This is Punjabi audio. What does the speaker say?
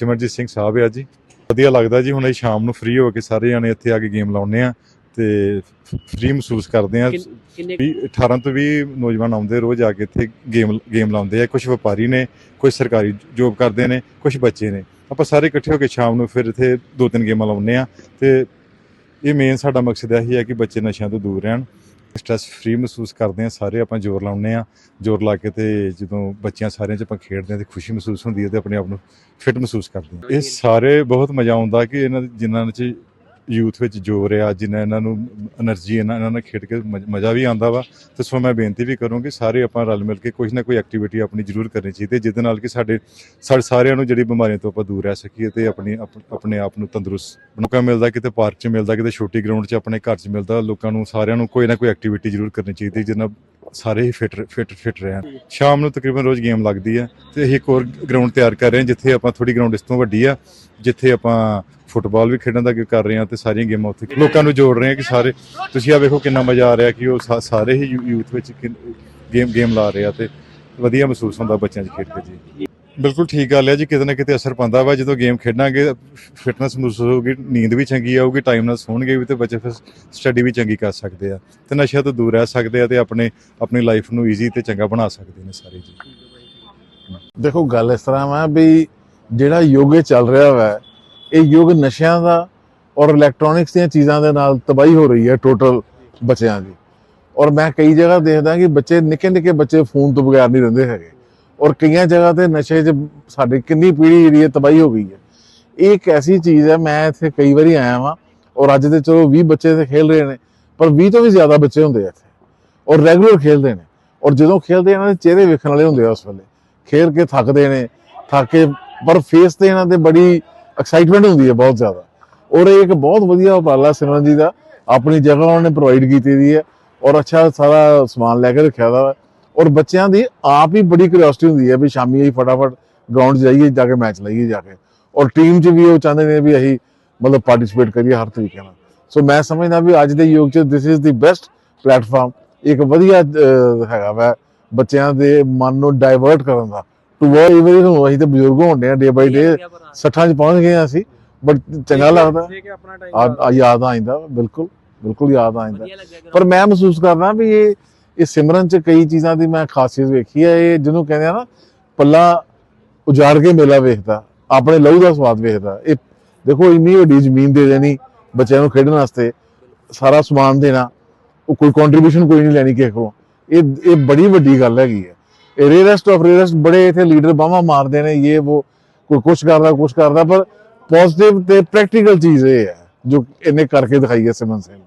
ਸਿਮਰਜੀਤ ਸਿੰਘ ਸਾਹਿਬ ਆ ਜੀ। ਵਧੀਆ ਲੱਗਦਾ ਜੀ ਹੁਣ ਅਸੀਂ ਸ਼ਾਮ ਨੂੰ ਫ੍ਰੀ ਹੋ ਕੇ ਸਾਰੇ ਜਾਣੇ ਇੱਥੇ ਆ ਕੇ ਗੇਮ ਲਾਉਂਦੇ ਆ ਤੇ ਫ੍ਰੀ ਮਹਿਸੂਸ ਕਰਦੇ ਆ। ਕਿੰਨ- ਕਿੰਨੇ ਵੀ 18 ਤੋਂ ਵੀ ਨੌਜਵਾਨ ਆਉਂਦੇ ਰੋਜ਼ ਆ ਕੇ ਇੱਥੇ ਗੇਮ ਗੇਮ ਲਾਉਂਦੇ ਆ। ਕੁਝ ਵਪਾਰੀ ਨੇ ਕੁਝ ਸਰਕਾਰੀ ਜੋਬ ਕਰਦੇ ਨੇ ਕੁਝ ਬੱਚੇ ਨੇ। ਆਪਾਂ ਸਾਰੇ ਇਕੱਠੇ ਹੋ ਕੇ ਸ਼ਾਮ ਨੂੰ ਫਿਰ ਇੱਥੇ ਦੋ ਤਿੰਨ ਗੇਮਾਂ ਲਾਉਂਦੇ ਆ ਤੇ ਇਹ ਮੇਨ ਸਾਡਾ ਮਕਸਦ ਇਹੀ ਹੈ ਕਿ ਬੱਚੇ ਨਸ਼ਿਆਂ ਤੋਂ ਦੂਰ ਰਹਿਣ। ਸਟ੍ਰੈਸ ਫ੍ਰੀ ਮਹਿਸੂਸ ਕਰਦੇ ਆ ਸਾਰੇ ਆਪਾਂ ਜ਼ੋਰ ਲਾਉਂਦੇ ਆ ਜ਼ੋਰ ਲਾ ਕੇ ਤੇ ਜਦੋਂ ਬੱਚਿਆਂ ਸਾਰਿਆਂ ਚ ਆਪਾਂ ਖੇਡਦੇ ਆ ਤੇ ਖੁਸ਼ੀ ਮਹਿਸੂਸ ਹੁੰਦੀ ਹੈ ਤੇ ਆਪਣੇ ਆਪ ਨੂੰ ਫਿਟ ਮਹਿਸੂਸ ਕਰਦੇ ਆ ਇਹ ਸਾਰੇ ਬਹੁਤ ਮਜ਼ਾ ਆਉਂਦਾ ਕਿ ਇਹਨਾਂ ਜਿਨ੍ਹਾਂ ਚ ਯੂਥ ਵਿੱਚ ਜੋਰ ਆ ਜਿਨ੍ਹਾਂ ਇਹਨਾਂ ਨੂੰ એનર્ਜੀ ਇਹਨਾਂ ਇਹਨਾਂ ਨਾਲ ਖੇਡ ਕੇ ਮਜ਼ਾ ਵੀ ਆਉਂਦਾ ਵਾ। ਤੇ ਸੋ ਮੈਂ ਬੇਨਤੀ ਵੀ ਕਰੂੰ ਕਿ ਸਾਰੇ ਆਪਾਂ ਰਲ ਮਿਲ ਕੇ ਕੁਝ ਨਾ ਕੋਈ ਐਕਟੀਵਿਟੀ ਆਪਣੀ ਜ਼ਰੂਰ ਕਰਨੀ ਚਾਹੀਦੀ ਜਿਹਦੇ ਨਾਲ ਕਿ ਸਾਡੇ ਸਾਡੇ ਸਾਰਿਆਂ ਨੂੰ ਜਿਹੜੀ ਬਿਮਾਰੀਆਂ ਤੋਂ ਆਪਾਂ ਦੂਰ ਰਹਿ ਸਕੀਏ ਤੇ ਆਪਣੀ ਆਪਣੇ ਆਪ ਨੂੰ ਤੰਦਰੁਸਤ ਮੌਕਾ ਮਿਲਦਾ, ਕਿਤੇ ਪਾਰਕ 'ਚ ਮਿਲਦਾ, ਕਿਤੇ ਛੋਟੀ ਗਰਾਊਂਡ 'ਚ ਆਪਣੇ ਘਰ 'ਚ ਮਿਲਦਾ, ਲੋਕਾਂ ਨੂੰ ਸਾਰਿਆਂ ਨੂੰ ਕੋਈ ਨਾ ਕੋਈ ਐਕਟੀਵਿਟੀ ਜ਼ਰੂਰ ਕਰਨੀ ਚਾਹੀਦੀ ਜਿਹਨਾਂ ਸਾਰੇ ਹੀ ਫਿਟ ਫਿਟ ਫਿਟ ਰਹਿਣ ਸ਼ਾਮ ਨੂੰ ਤਕਰੀਬਨ ਰੋਜ਼ ਗੇਮ ਲੱਗਦੀ ਹੈ ਤੇ ਅਸੀਂ ਇੱਕ ਹੋਰ ਗਰਾਊਂਡ ਤਿਆਰ ਕਰ ਰਹੇ ਹਾਂ ਜਿੱਥੇ ਆਪਾਂ ਥੋੜੀ ਗਰਾਊਂਡ ਇਸ ਤੋਂ ਵੱਡੀ ਆ, ਜਿੱਥੇ ਆਪਾਂ ਫੁੱਟਬਾਲ ਵੀ ਖੇਡਣ ਦਾ ਕਰ ਰਹੇ ਹਾਂ ਤੇ ਸਾਰੀਆਂ ਗੇਮਾਂ ਉੱਥੇ ਲੋਕਾਂ ਨੂੰ ਜੋੜ ਰਹੇ ਹਾਂ ਕਿ ਸਾਰੇ, ਤੁਸੀਂ ਆ ਵੇਖੋ ਕਿੰਨਾ ਮਜ਼ਾ ਆ ਰਿਹਾ ਕਿ ਉਹ ਸਾ- ਸਾਰੇ ਹੀ ਯੂਥ ਵਿੱਚ ਗੇਮ ਗੇਮ ਲਾ ਰਹੇ ਆ ਤੇ ਵਧੀਆ ਮਹਿਸੂਸ ਹੁੰਦਾ ਬੱਚਿਆਂ 'ਚ ਖੇਡ ਕੇ ਜੀ। ਬਿਲਕੁਲ ਠੀਕ ਗੱਲ ਹੈ ਜੀ, ਕਿਤੇ ਨਾ ਕਿਤੇ ਅਸਰ ਪੈਂਦਾ ਵਾ, ਜਦੋਂ ਗੇਮ ਖੇਡਾਂਗੇ ਫਿਟਨੈਸ ਮਹਿਸੂਸ ਹੋਊਗੀ, ਨੀਂਦ ਵੀ ਚੰਗੀ ਆਊਗੀ ਟਾਈਮ ਨਾਲ ਸੌਣਗੇ ਵੀ ਤੇ ਬੱਚੇ ਫਿਰ ਸਟੱਡੀ ਵੀ ਚੰਗੀ ਕਰ ਸਕਦੇ ਆ। ਤੇ ਨਸ਼ਿਆਂ ਤੋਂ ਦੂਰ ਰਹਿ ਸਕਦੇ ਆ ਤੇ ਆਪਣੇ, ਆਪਣੀ ਲਾਈਫ ਨੂੰ ਈਜ਼ੀ ਤੇ ਚੰਗਾ ਬਣਾ ਸਕਦੇ ਨੇ ਸਾਰੇ ਜੀ। ਦੇਖੋ, ਗੱਲ ਇਸ ਤਰ੍ਹਾਂ ਵਾ ਵੀ ਜਿਹੜਾ ਯੁੱਗ ਚੱਲ ਰਿਹਾ ਵਾ, ਇਹ ਯੁੱਗ ਨਸ਼ਿਆਂ ਦਾ ਔਰ ਇਲੈਕਟ੍ਰੋਨਿਕਸ ਦੀਆਂ ਚੀਜ਼ਾਂ ਦੇ ਨਾਲ ਤਬਾਹੀ ਹੋ ਰਹੀ ਹੈ ਟੋਟਲ ਬੱਚਿਆਂ ਦੀ। ਔਰ ਮੈਂ ਕਈ ਜਗ੍ਹਾ ਦੇਖਦਾ ਕਿ ਬੱਚੇ ਨਿੱਕੇ ਨਿੱਕੇ ਬੱਚੇ ਫੋਨ ਤੋਂ ਬਗੈਰ ਨਹੀਂ ਰਹਿੰਦੇ ਹੈਗੇ। ਔਰ ਕਈਆਂ ਜਗ੍ਹਾ ਤੇ ਨਸ਼ੇ 'ਚ ਸਾਡੀ ਕਿੰਨੀ ਪੀੜ੍ਹੀ ਜਿਹੜੀ ਹੈ ਤਬਾਹੀ ਹੋ ਗਈ ਹੈ। ਇਹ ਇੱਕ ਐਸੀ ਚੀਜ਼ ਹੈ, ਮੈਂ ਇੱਥੇ ਕਈ ਵਾਰੀ ਆਇਆ ਵਾਂ ਔਰ ਅੱਜ ਤੇ ਚਲੋ 20 ਬੱਚੇ ਇੱਥੇ ਖੇਲ ਰਹੇ ਨੇ, ਪਰ 20 ਤੋਂ ਵੀ ਜ਼ਿਆਦਾ ਬੱਚੇ ਹੁੰਦੇ ਆ ਇੱਥੇ ਔਰ ਰੈਗੂਲਰ ਖੇਲਦੇ ਨੇ ਔਰ ਜਦੋਂ ਖੇਲਦੇ ਇਹਨਾਂ ਦੇ ਚਿਹਰੇ ਵੇਖਣ ਵਾਲੇ ਹੁੰਦੇ ਆ ਉਸ ਵੇਲੇ। ਖੇਲ ਕੇ ਥੱਕਦੇ ਨੇ, ਥੱਕ ਕੇ, ਪਰ ਫੇਸ ਤੇ ਇਹਨਾਂ ਦੇ ਬੜੀ ਐਕਸਾਈਟਮੈਂਟ ਹੁੰਦੀ ਹੈ ਬਹੁਤ ਜ਼ਿਆਦਾ। ਔਰ ਇਹ ਇੱਕ ਬਹੁਤ ਵਧੀਆ ਉਪਰਾਲਾ ਸਿਮਰਨ ਜੀ ਦਾ, ਆਪਣੀ ਜਗ੍ਹਾ ਉਹਨਾਂ ਨੇ ਪ੍ਰੋਵਾਈਡ ਕੀਤੀ ਦੀ ਹੈ ਔਰ ਅੱਛਾ ਸਾਰਾ ਸਮਾਨ ਲੈ ਕੇ ਰੱਖਿਆ ਦਾ ਵਾ। ਔਰ ਬੱਚਿਆਂ ਦੀ ਆਪ ਹੀ ਬੜੀ ਕਿਉਰਿਓਸਿਟੀ ਹੁੰਦੀ ਹੈ ਵੀ ਸ਼ਾਮੀ ਅਸੀਂ ਫਟਾਫਟ ਗਰਾਊਂਡ ਜਾਈਏ ਜਾ ਕੇ ਮੈਚ ਲਈਏ ਜਾ ਕੇ। ਔਰ ਟੀਮ 'ਚ ਵੀ ਉਹ ਚਾਹੁੰਦੇ ਨੇ ਵੀ ਅਸੀਂ ਮਤਲਬ ਪਾਰਟਿਸਿਪੇਟ ਕਰੀਏ ਹਰ ਤਰੀਕੇ ਨਾਲ। ਸੋ ਮੈਂ ਸਮਝਦਾ ਵੀ ਅੱਜ ਦੇ ਯੁੱਗ 'ਚ this is the best platform ਇੱਕ ਵਧੀਆ ਹੈਗਾ ਵਾ ਬੱਚਿਆਂ ਦੇ ਮਨ ਨੂੰ ਡਾਇਵਰਟ ਕਰਨ ਦਾ। ਟੂ ਵਰ ਇਵਨ ਨੂੰ ਅਸੀਂ ਤੇ ਬਜ਼ੁਰਗ ਹੋਣ ਆ ਡੇ ਬਾਈ ਡੇ ਸੱਠਾਂ 'ਚ ਪਹੁੰਚ ਗਏ ਹਾਂ ਅਸੀਂ ਬਟ ਚੰਗਾ ਲੱਗਦਾ। ਆ ਆ ਯਾਦ ਆਇਂਦਾ ਬਿਲਕੁਲ ਬਿਲਕੁਲ ਯਾਦ ਆਇਂਦਾ। ਪਰ ਮੈਂ ਮਹਿਸੂਸ ਕਰਦਾ ਵੀ ਇਹ ਇਹ ਸਿਮਰਨ 'ਚ ਕਈ ਚੀਜ਼ਾਂ ਦੀ ਮੈਂ ਖਾਸੀਅਤ ਵੇਖੀ ਹੈ, ਇਹ ਜਿਹਨੂੰ ਕਹਿੰਦੇ ਆ ਨਾ, ਪੱਲਾ ਉਜਾੜ ਕੇ ਮੇਲਾ ਵੇਖਦਾ, ਆਪਣੇ ਲਹੂ ਦਾ ਸਵਾਦ ਵੇਖਦਾ। ਇਹ ਦੇਖੋ, ਇੰਨੀ ਵੱਡੀ ਜ਼ਮੀਨ ਦੇ ਦੇਣੀ ਬੱਚਿਆਂ ਨੂੰ ਖੇਡਣ ਵਾਸਤੇ, ਸਾਰਾ ਸਮਾਨ ਦੇਣਾ, ਉਹ ਕੋਈ ਕੰਟਰੀਬਿਊਸ਼ਨ ਕੋਈ ਨਹੀਂ ਲੈਣੀ ਕਿਸੇ ਕੋਲੋਂ। ਇਹ ਇਹ ਬੜੀ ਵੱਡੀ ਗੱਲ ਹੈਗੀ ਹੈ। ਇਹ ਰੇਅਰੈਸਟ ਆਫ ਰੇਅਰੈਸਟ ਬੜੇ ਇਥੇ ਲੀਡਰ ਬਾਹਾਂ ਮਾਰਦੇ ਨੇ, ਇਹ ਉਹ ਕੋਈ ਕੁਛ ਕਰਦਾ ਕੁਛ ਕਰਦਾ, ਪਰ ਪੋਜ਼ਿਟਿਵ ਤੇ ਪ੍ਰੈਕਟੀਕਲ ਚੀਜ਼ ਇਹ ਹੈ, ਜੋ ਇਹਨੇ ਕਰਕੇ ਦਿਖਾਈ ਹੈ ਸਿਮਰਨ ਸਿੰਘ ਨੇ